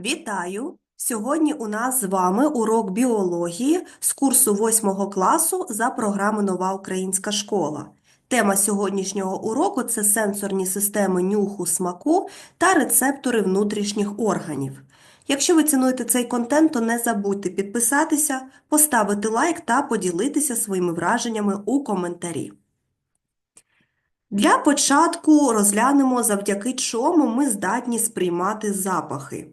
Вітаю! Сьогодні у нас з вами урок біології з курсу 8 класу за програмою Нова Українська школа. Тема сьогоднішнього уроку це сенсорні системи нюху, смаку та рецептори внутрішніх органів. Якщо ви цінуєте цей контент, то не забудьте підписатися, поставити лайк та поділитися своїми враженнями у коментарі. Для початку розглянемо, завдяки чому ми здатні сприймати запахи.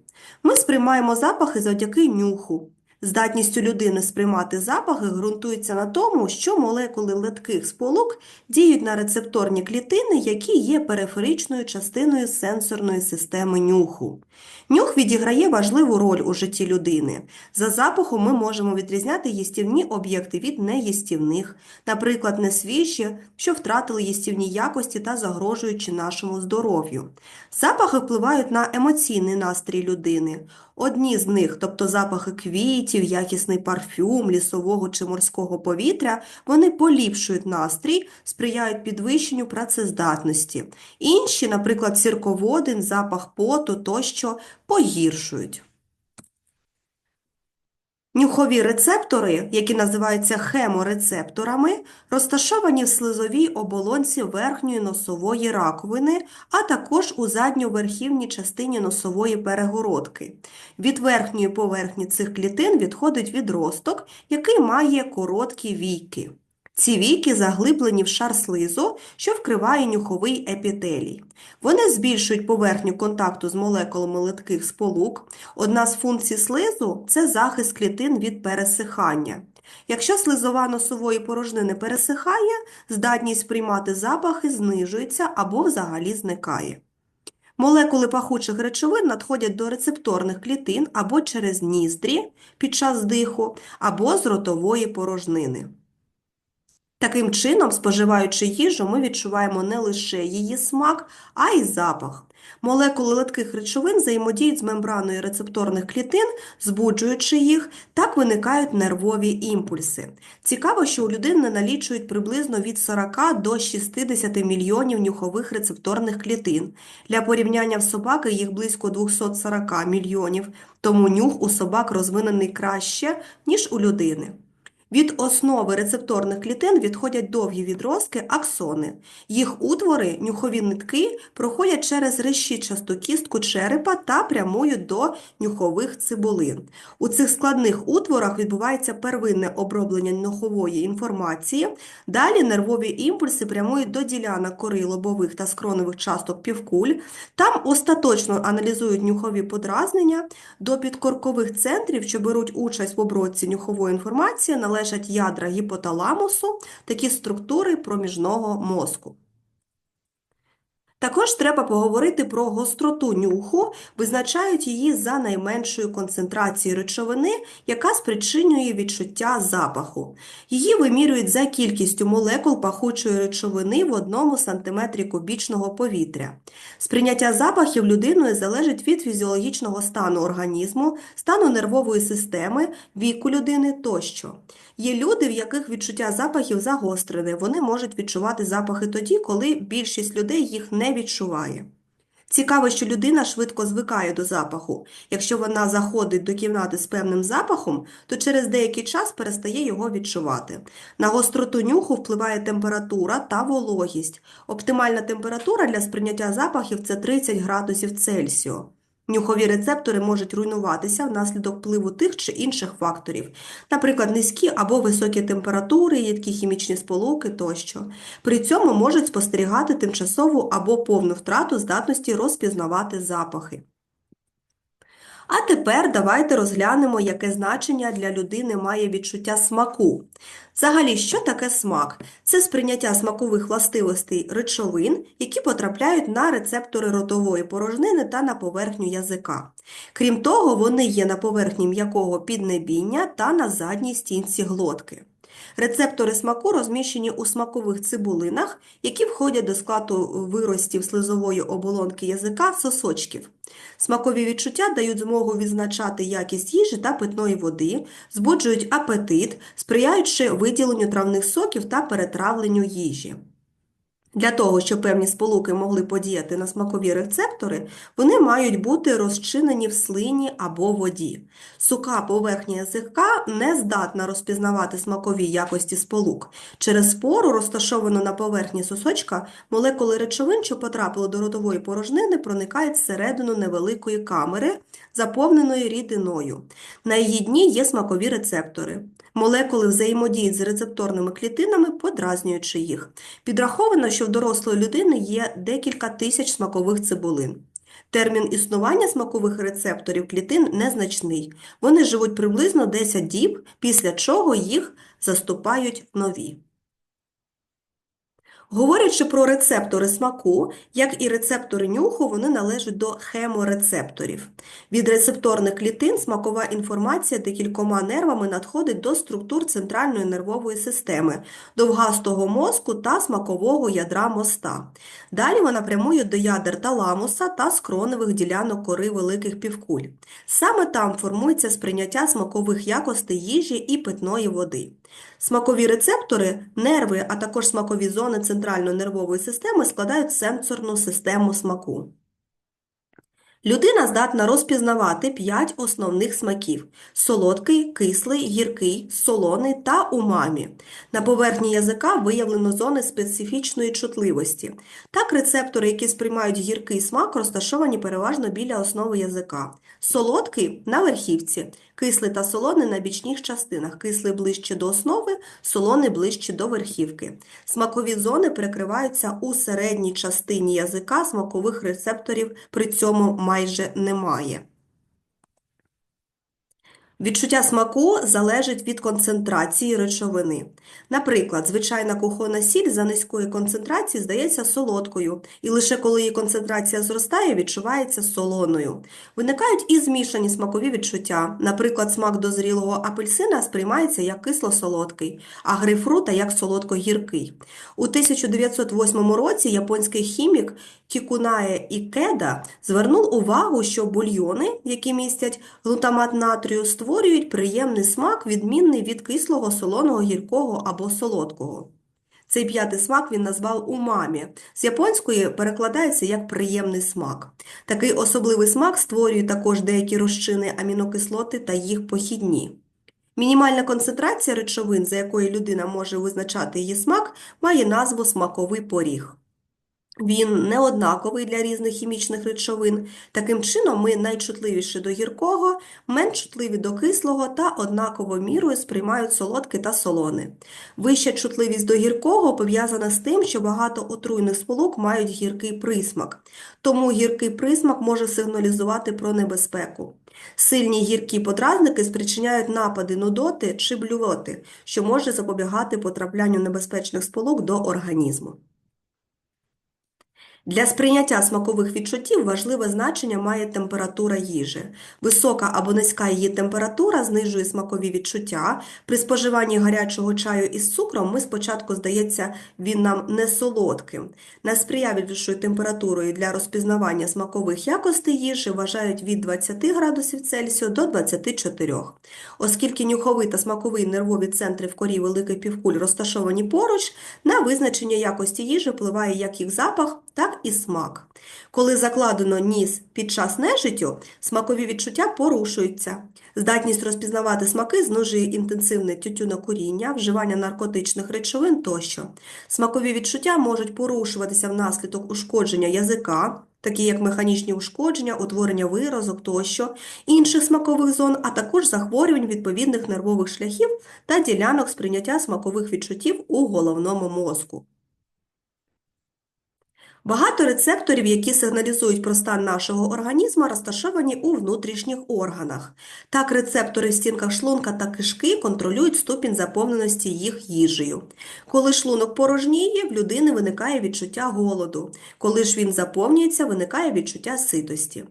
Ми сприймаємо запахи завдяки нюху. Здатністю людини сприймати запахи ґрунтується на тому, що молекули летких сполук діють на рецепторні клітини, які є периферичною частиною сенсорної системи нюху. Нюх відіграє важливу роль у житті людини. За запахом ми можемо відрізняти їстівні об'єкти від неїстівних, наприклад, несвіжі, що втратили їстівні якості та загрожуючи нашому здоров'ю. Запахи впливають на емоційний настрій людини. Одні з них, тобто запахи квітів, якісний парфюм, лісового чи морського повітря, вони поліпшують настрій, сприяють підвищенню працездатності. Інші, наприклад, сірководин, запах поту тощо погіршують. Нюхові рецептори, які називаються хеморецепторами, розташовані в слизовій оболонці верхньої носової раковини, а також у задньоверхівній частині носової перегородки. Від верхньої поверхні цих клітин відходить відросток, який має короткі війки. Ці війки заглиблені в шар слизу, що вкриває нюховий епітелій. Вони збільшують поверхню контакту з молекулами литких сполук. Одна з функцій слизу це захист клітин від пересихання. Якщо слизова носової порожнини пересихає, здатність приймати запахи знижується або взагалі зникає. Молекули пахучих речовин надходять до рецепторних клітин або через ніздрі під час диху, або з ротової порожнини. Таким чином, споживаючи їжу, ми відчуваємо не лише її смак, а й запах. Молекули литких речовин взаємодіють з мембраною рецепторних клітин, збуджуючи їх, так виникають нервові імпульси. Цікаво, що у людини налічують приблизно від 40 до 60 мільйонів нюхових рецепторних клітин. Для порівняння в собаки їх близько 240 мільйонів, тому нюх у собак розвинений краще, ніж у людини. Від основи рецепторних клітин відходять довгі відростки аксони. Їх утвори, нюхові нитки, проходять через решітчасту кістку черепа та прямують до нюхових цибулин. У цих складних утворах відбувається первинне оброблення нюхової інформації, далі нервові імпульси прямують до ділянок кори лобових та скронових часток півкуль, там остаточно аналізують нюхові подразнення, до підкоркових центрів, що беруть участь в обробці нюхової інформації, належать ядра гіпоталамусу, такі структури проміжного мозку. Також треба поговорити про гостроту нюху, визначають її за найменшою концентрацією речовини, яка спричинює відчуття запаху. Її вимірюють за кількістю молекул пахучої речовини в одному сантиметрі кубічного повітря. Сприйняття запахів людиною залежить від фізіологічного стану організму, стану нервової системи, віку людини тощо. Є люди, в яких відчуття запахів загострене, вони можуть відчувати запахи тоді, коли більшість людей їх не відчуває. Цікаво, що людина швидко звикає до запаху. Якщо вона заходить до кімнати з певним запахом, то через деякий час перестає його відчувати. На гостроту нюху впливає температура та вологість. Оптимальна температура для сприйняття запахів це 30 градусів Цельсію. Нюхові рецептори можуть руйнуватися внаслідок впливу тих чи інших факторів, наприклад, низькі або високі температури, рідкі хімічні сполуки тощо. При цьому можуть спостерігати тимчасову або повну втрату здатності розпізнавати запахи. А тепер давайте розглянемо, яке значення для людини має відчуття смаку. Взагалі, що таке смак? Це сприйняття смакових властивостей речовин, які потрапляють на рецептори ротової порожнини та на поверхню язика. Крім того, вони є на поверхні м'якого піднебіння та на задній стінці глотки. Рецептори смаку розміщені у смакових цибулинах, які входять до складу виростів слизової оболонки язика сосочків. Смакові відчуття дають змогу відзначати якість їжі та питної води, збуджують апетит, сприяючи виділенню травних соків та перетравленню їжі. Для того, щоб певні сполуки могли подіяти на смакові рецептори, вони мають бути розчинені в слині або воді. Сука поверхня язика не здатна розпізнавати смакові якості сполук. Через спору, розташовану на поверхні сосочка, молекули речовин, що потрапили до ротової порожнини, проникають всередину невеликої камери, заповненої рідиною. На її дні є смакові рецептори. Молекули взаємодіють з рецепторними клітинами, подразнюючи їх. Підраховано, що в дорослої людини є декілька тисяч смакових цибулин. Термін існування смакових рецепторів клітин незначний. Вони живуть приблизно 10 діб, після чого їх заступають нові. Говорячи про рецептори смаку, як і рецептори нюху, вони належать до хеморецепторів. Від рецепторних клітин смакова інформація декількома нервами надходить до структур центральної нервової системи, довгастого мозку та смакового ядра моста. Далі вона прямує до ядер таламуса та скроневих ділянок кори великих півкуль. Саме там формується сприйняття смакових якостей їжі і питної води. Смакові рецептори, нерви, а також смакові зони центральної нервової системи складають сенсорну систему смаку. Людина здатна розпізнавати п'ять основних смаків – солодкий, кислий, гіркий, солоний та умамі. На поверхні язика виявлено зони специфічної чутливості. Так, рецептори, які сприймають гіркий смак, розташовані переважно біля основи язика. Солодкий – на верхівці, кислий та солоний – на бічних частинах, кислий ближче до основи, солоний ближче до верхівки. Смакові зони перекриваються у середній частині язика, смакових рецепторів при цьому майже немає. Відчуття смаку залежить від концентрації речовини. Наприклад, звичайна кухонна сіль за низької концентрації здається солодкою, і лише коли її концентрація зростає, відчувається солоною. Виникають і змішані смакові відчуття. Наприклад, смак дозрілого апельсина сприймається як кисло-солодкий, а грейпфрута як солодко-гіркий. У 1908 році японський хімік Кікунае Ікеда звернув увагу, що бульйони, які містять глутамат натрію, створюють приємний смак, відмінний від кислого, солоного, гіркого або солодкого. Цей п'ятий смак він назвав умамі. З японської перекладається як приємний смак. Такий особливий смак створює також деякі розчини амінокислоти та їх похідні. Мінімальна концентрація речовин, за якою людина може визначати її смак, має назву смаковий поріг. Він не однаковий для різних хімічних речовин. Таким чином, ми найчутливіші до гіркого, менш чутливі до кислого та однаково мірою сприймають солодке та солоне. Вища чутливість до гіркого пов'язана з тим, що багато отруйних сполук мають гіркий присмак. Тому гіркий присмак може сигналізувати про небезпеку. Сильні гіркі подразники спричиняють напади нудоти чи блювоти, що може запобігати потраплянню небезпечних сполук до організму. Для сприйняття смакових відчуттів важливе значення має температура їжі. Висока або низька її температура знижує смакові відчуття. При споживанні гарячого чаю із цукром ми спочатку, здається, він нам не солодким. Найсприявішою температурою для розпізнавання смакових якостей їжі вважають від 20 градусів Цельсію до 24. Оскільки нюховий та смаковий нервові центри в корі великих півкуль розташовані поруч, на визначення якості їжі впливає як їх запах, так і смак. Коли закладено ніс під час нежиттю, смакові відчуття порушуються. Здатність розпізнавати смаки знижує інтенсивне тютюнокуріння, вживання наркотичних речовин тощо. Смакові відчуття можуть порушуватися внаслідок ушкодження язика, такі як механічні ушкодження, утворення виразок тощо, інших смакових зон, а також захворювань відповідних нервових шляхів та ділянок сприйняття смакових відчуттів у головному мозку. Багато рецепторів, які сигналізують про стан нашого організму, розташовані у внутрішніх органах. Так, рецептори в стінках шлунка та кишки контролюють ступінь заповненості їх їжею. Коли шлунок порожніє, в людини виникає відчуття голоду. Коли ж він заповнюється, виникає відчуття ситості.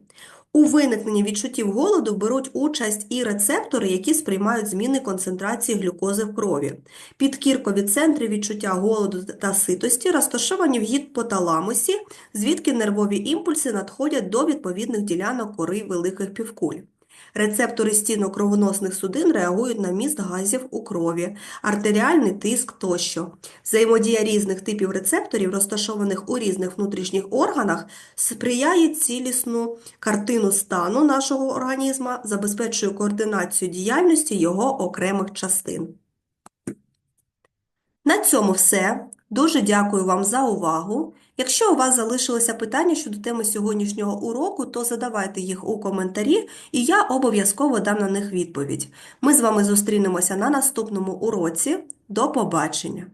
У виникненні відчуттів голоду беруть участь і рецептори, які сприймають зміни концентрації глюкози в крові. Підкіркові центри відчуття голоду та ситості розташовані в гіпоталамусі, звідки нервові імпульси надходять до відповідних ділянок кори великих півкуль. Рецептори стінок кровоносних судин реагують на міст газів у крові, артеріальний тиск тощо. Взаємодія різних типів рецепторів, розташованих у різних внутрішніх органах, сприяє цілісну картину стану нашого організму, забезпечує координацію діяльності його окремих частин. На цьому все. Дуже дякую вам за увагу. Якщо у вас залишилося питання щодо теми сьогоднішнього уроку, то задавайте їх у коментарі, і я обов'язково дам на них відповідь. Ми з вами зустрінемося на наступному уроці. До побачення!